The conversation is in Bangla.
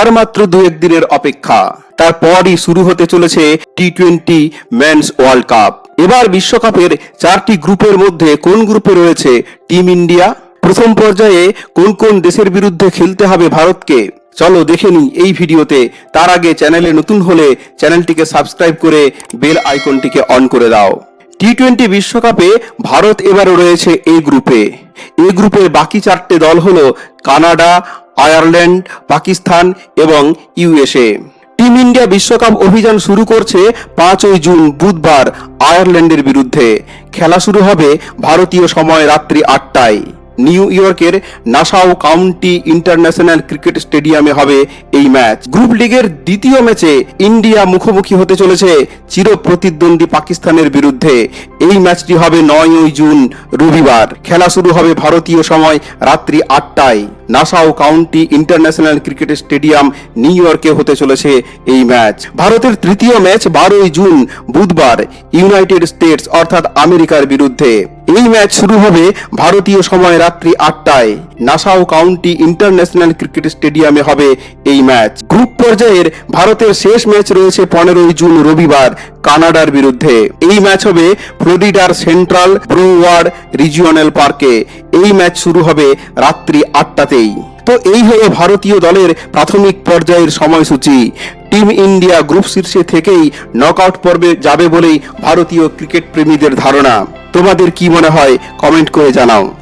আর মাত্র দু একদিনের অপেক্ষা। তারপরই শুরু হতে চলেছে T twenty men's world cup. এবার বিশ্বকাপের চারটি গ্রুপের মধ্যে কোন গ্রুপে রয়েছে টিম ইন্ডিয়া? প্রথম পর্যায়ে কোন কোন দেশের বিরুদ্ধে খেলতে হবে ভারতকে? চলো দেখে নিই এই ভিডিওতে। তার আগে চ্যানেলে নতুন হলে চ্যানেলটিকে সাবস্ক্রাইব করে বেল আইকনটিকে অন করে দাও। টি টোয়েন্টি বিশ্বকাপে ভারত এবারও রয়েছে এই গ্রুপে এই গ্রুপের বাকি চারটে দল হল কানাডা, আয়ারল্যান্ড, পাকিস্তান এবং ইউএসএ টিম ইন্ডিয়া বিশ্বকাপ অভিযান শুরু করছে পাঁচই জুন বুধবার আয়ারল্যান্ডের বিরুদ্ধে। খেলা শুরু হবে ভারতীয় সময় রাত্রি আটটায়। নিউ ইয়র্কের নাসাও কাউন্টি ইন্টারন্যাশনাল ক্রিকেট স্টেডিয়ামে হবে এই ম্যাচ। গ্রুপ লিগের দ্বিতীয় ম্যাচে ইন্ডিয়া মুখোমুখি হতে চলেছে চির প্রতিদ্বন্দ্বী পাকিস্তানের বিরুদ্ধে। এই ম্যাচটি হবে নয়ই জুন, রবিবার। খেলা শুরু হবে ভারতীয় সময় রাত্রি আটটায়। Nassau County International Cricket Stadium New ইয়র্কে হতে চলেছে এই ম্যাচ। ভারতের তৃতীয় ম্যাচ বারোই জুন, বুধবার, ইউনাইটেড স্টেটস অর্থাৎ আমেরিকার বিরুদ্ধে। এই ম্যাচ শুরু হবে ভারতীয় সময় রাত্রি আটটায়। নাসাও কাউন্টি ইন্টারন্যাশনাল ক্রিকেট স্টেডিয়ামে হবে এই ম্যাচ। গ্রুপ পর্যায়ের ভারতের শেষ ম্যাচ রয়েছে পনেরোই জুন রবিবার, কানাডার বিরুদ্ধে। এই ম্যাচ হবে ফ্লোরিডার সেন্ট্রাল ব্রুওয়ার্ড রিজিওনাল পার্কে। এই ম্যাচ শুরু হবে রাত্রি আটটাতেই। তো এই হলো ভারতীয় দলের প্রাথমিক পর্যায়ের সময়সূচি। টিম ইন্ডিয়া গ্রুপ শীর্ষে থেকেই নকআউট পর্বে যাবে বলেই ভারতীয় ক্রিকেট প্রেমীদের ধারণা। তোমাদের কি মনে হয়? কমেন্ট করে জানাও।